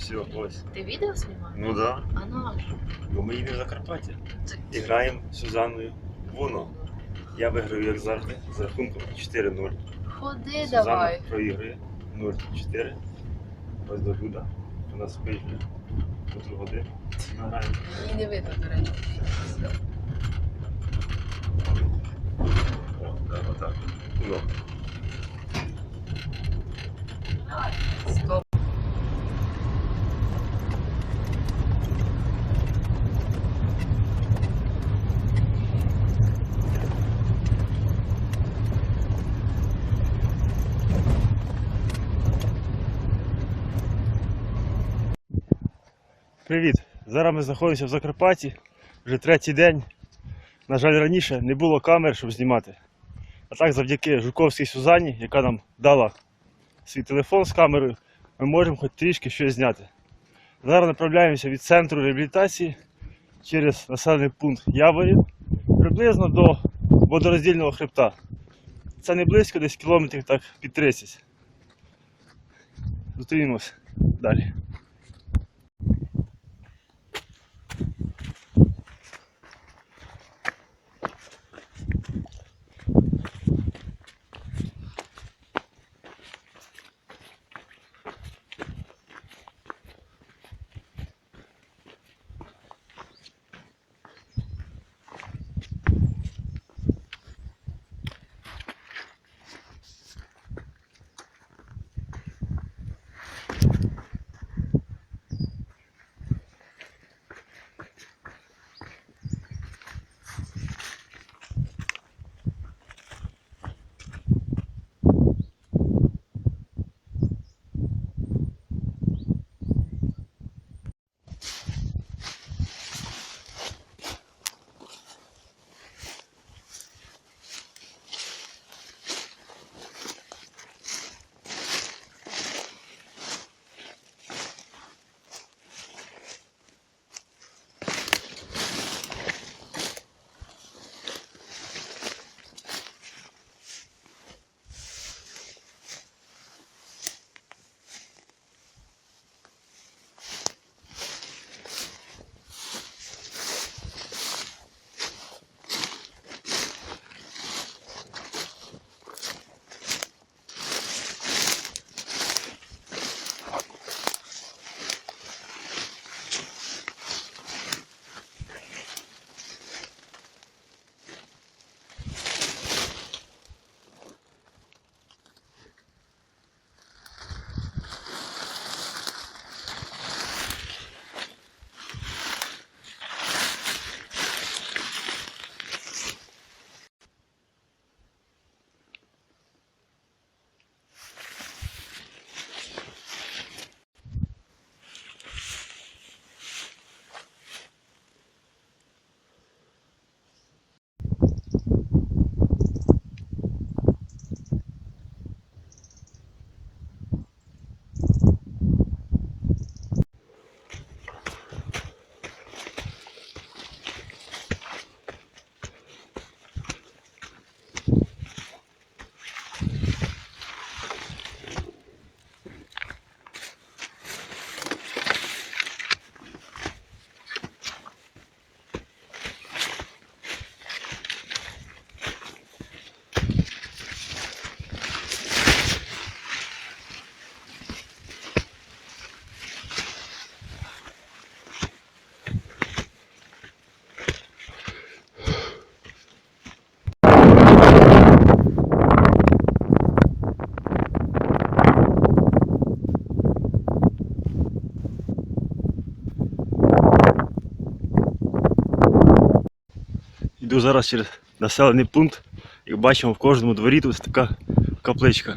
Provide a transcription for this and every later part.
Все, ось. Ти відео знімаєш? Ну да. А наш? Бо ми їдемо в Закарпаття. І граємо з Сюзанною Воно. Я виграю, як завжди, з рахунком 4-0. Ходи Сюзанна давай. проігрує 0-4. Ось до Люда. У нас спить годину. Ми. Мені не видно, до речі. О, так, отак. Ну. Стоп. Привіт! Зараз ми знаходимося в Закарпатті. Вже третій день. На жаль, раніше не було камер, щоб знімати. А так, завдяки Жуковській Сюзанні, яка нам дала свій телефон з камерою, ми можемо хоч трішки щось зняти. Зараз направляємося від центру реабілітації через населений пункт Яворів приблизно до водороздільного хребта. Це не близько, десь кілометрів так під 30. Зустрінемось далі. Йду зараз через населений пункт. Як бачимо, в кожному дворі тут така капличка.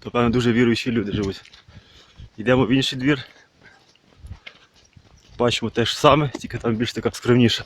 То, певно, дуже віруючі люди живуть. Йдемо в інший двір. Бачимо те ж саме, тільки там більш така скромніша.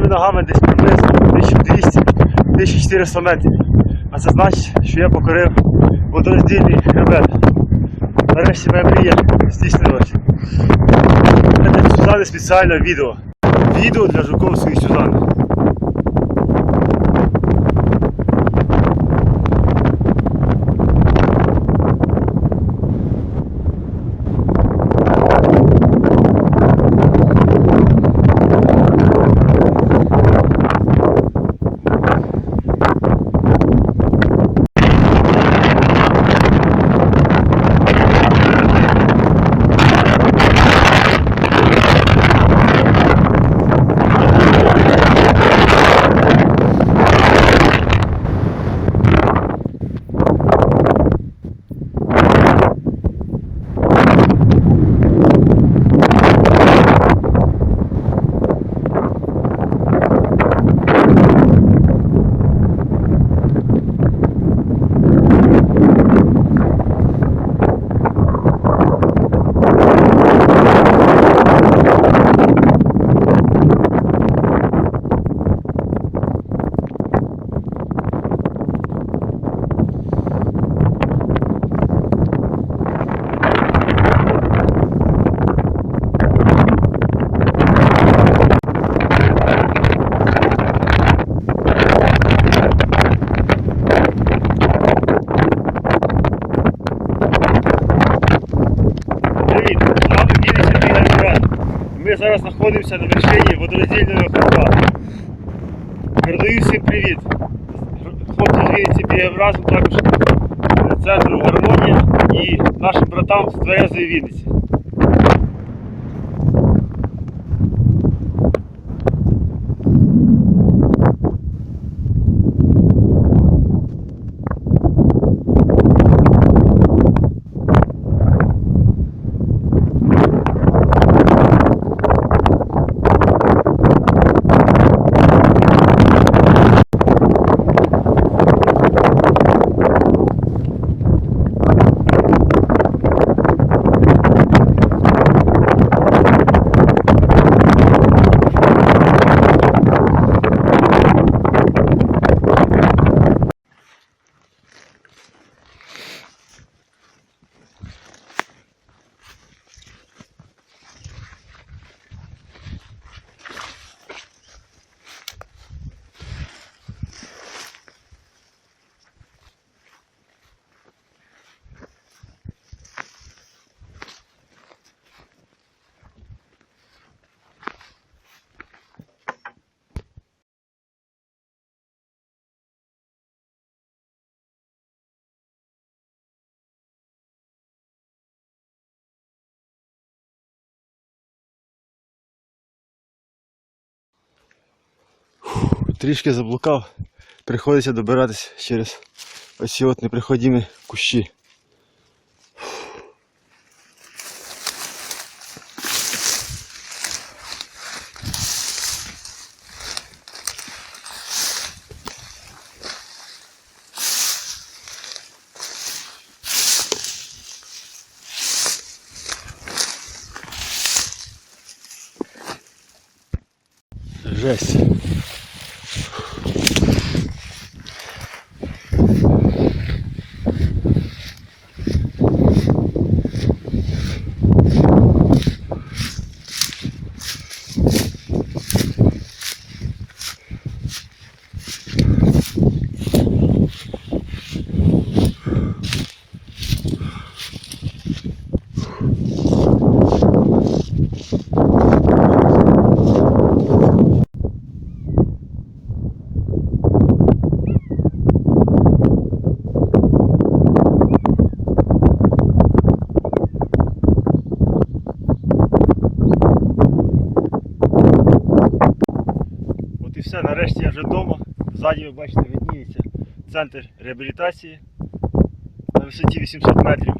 Моїми ногами десь приблизно 1200-1400 метрів. А це значить, що я покорив водороздільний хребет. Нарешті моя мрія здійснилася. Це для Сюзани спеціальне відео. Відео для Жуковської Сюзани. знаходимося на вершині водороздільного хребта. Передаю всім привіт. Хлопці з Вінниці бігаємо разом також центру гармонія і нашим братам з Тверезої Вінниці. Трішки заблукав. Приходиться добиратись через оці от неприходимі кущі. Жесть. Нарешті я вже вдома. Ззаді ви бачите, видніється центр реабілітації на висоті 800 метрів.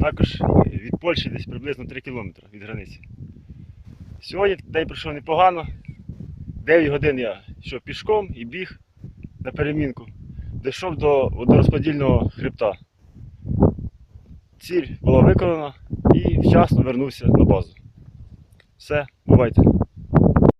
Також від Польщі десь приблизно 3 кілометри від границі. Сьогодні день пройшов непогано. 9 годин я йшов пішком і біг на перемінку. Дійшов до водорозподільного хребта. Ціль була виконана і вчасно вернувся на базу. Все, бувайте.